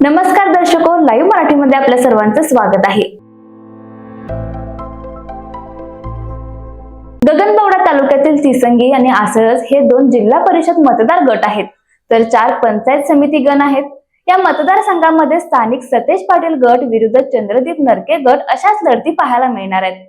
नमस्कार दर्शको लाईव्ह मराठीमध्ये आपल्या सर्वांचं स्वागत आहे. गगनबावडा तालुक्यातील तिसंगी आणि आसळस हे दोन जिल्हा परिषद मतदार गट आहेत. तर चार पंचायत समिती गण आहेत. या मतदारसंघामध्ये स्थानिक सतेज पाटील गट विरुद्ध चंद्रदीप नरके गट अशाच लढती पाहायला मिळणार आहेत.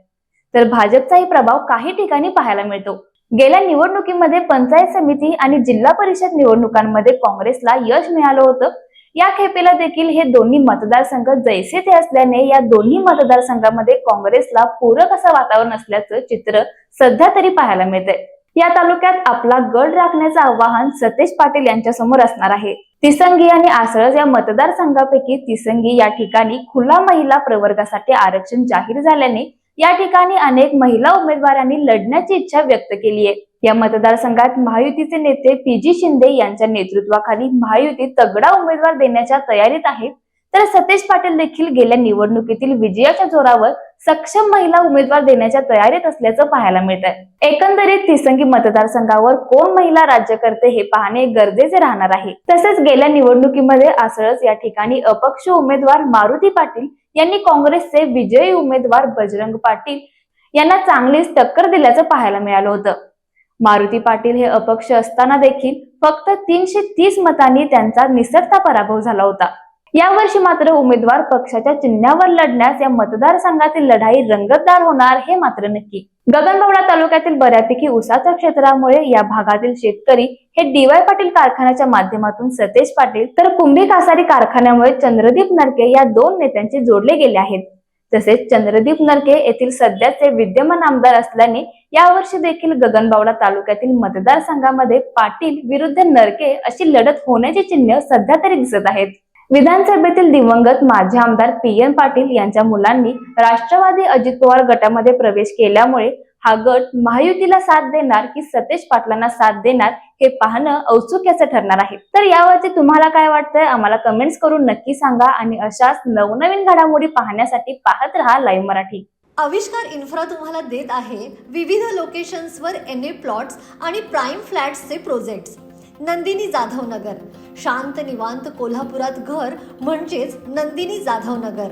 तर भाजपचाही प्रभाव काही ठिकाणी पाहायला मिळतो. गेल्या निवडणुकीमध्ये पंचायत समिती आणि जिल्हा परिषद निवडणुकांमध्ये काँग्रेसला यश मिळालं होतं. या खेपेला देखील हे दोन्ही मतदारसंघ जैसे ते असल्याने या दोन्ही मतदारसंघामध्ये काँग्रेसला पूरक असं वातावरण असल्याचं चित्र सध्या तरी पाहायला मिळतंय. या तालुक्यात आपला गड राखण्याचं आवाहन सतेज पाटील यांच्या समोर असणार आहे. तिसंगी आणि आसळस या मतदारसंघापैकी तिसंगी या ठिकाणी खुला महिला प्रवर्गासाठी आरक्षण जाहीर झाल्याने या ठिकाणी अनेक महिला उमेदवारांनी लढण्याची इच्छा व्यक्त केली आहे या मतदारसंघात महायुतीचे नेते पी जी शिंदे यांच्या नेतृत्वाखाली महायुती तगडा उमेदवार देण्याच्या तयारीत आहेत. तर सतेज पाटील देखील गेल्या निवडणुकीतील विजयाच्या जोरावर सक्षम महिला उमेदवार देण्याच्या तयारीत असल्याचं पाहायला मिळत आहे एकंदरीत तिसंगी मतदारसंघावर कोण महिला राज्य करते हे पाहणे गरजेचे राहणार आहे. तसेच गेल्या निवडणुकीमध्ये आसळस या ठिकाणी अपक्ष उमेदवार मारुती पाटील यांनी काँग्रेसचे विजयी उमेदवार बजरंग पाटील यांना चांगलीच टक्कर दिल्याचं पाहायला मिळालं होतं. मारुती पाटील हे अपक्ष असताना देखील फक्त तीनशे तीस मतांनी त्यांचा निसटता पराभव झाला होता. यावर्षी मात्र उमेदवार पक्षाच्या चिन्हावर लढण्यास या मतदारसंघातील लढाई रंगतदार होणार हे मात्र नक्की. गगनबावडा तालुक्यातील बऱ्यापैकी उसाच्या क्षेत्रामुळे या भागातील शेतकरी हे डीवाय पाटील कारखान्याच्या माध्यमातून सतेज पाटील तर कुंभी कासारी कारखान्यामुळे चंद्रदीप नरके या दोन नेत्यांचे जोडले गेले आहेत. तसेच चंद्रदीप नरके येथील सध्याचे विद्यमान आमदार असल्याने यावर्षी देखील गगनबावडा तालुक्यातील मतदारसंघामध्ये पाटील विरुद्ध नरके अशी लढत होण्याची चिन्ह सध्या तरी दिसत आहेत. विधानसभेतील दिवंगत माजी आमदार पी एन पाटील यांच्या मुलांनी राष्ट्रवादी अजित पवार गटामध्ये प्रवेश केल्यामुळे हा गट महायुतीला साथ देणार की सतेज पाटलांना साथ देणार हे पाहणं औत्सुक्याचं ठरणार आहे. तर यावरती तुम्हाला काय वाटतंय? आम्हाला कमेंट्स करून नक्की सांगा आणि अशाच नवनवीन घडामोडी पाहण्यासाठी पाहत राहा लाईव्ह मराठी. आविष्कार इन्फ्रा तुम्हाला देत आहे विविध लोकेशन्सवर एन ए प्लॉट्स आणि प्राईम फ्लॅट्सचे प्रोजेक्ट्स नंदिनी जाधव नगर शांत निवांत कोल्हापुरात घर म्हणजेच नंदिनी जाधव नगर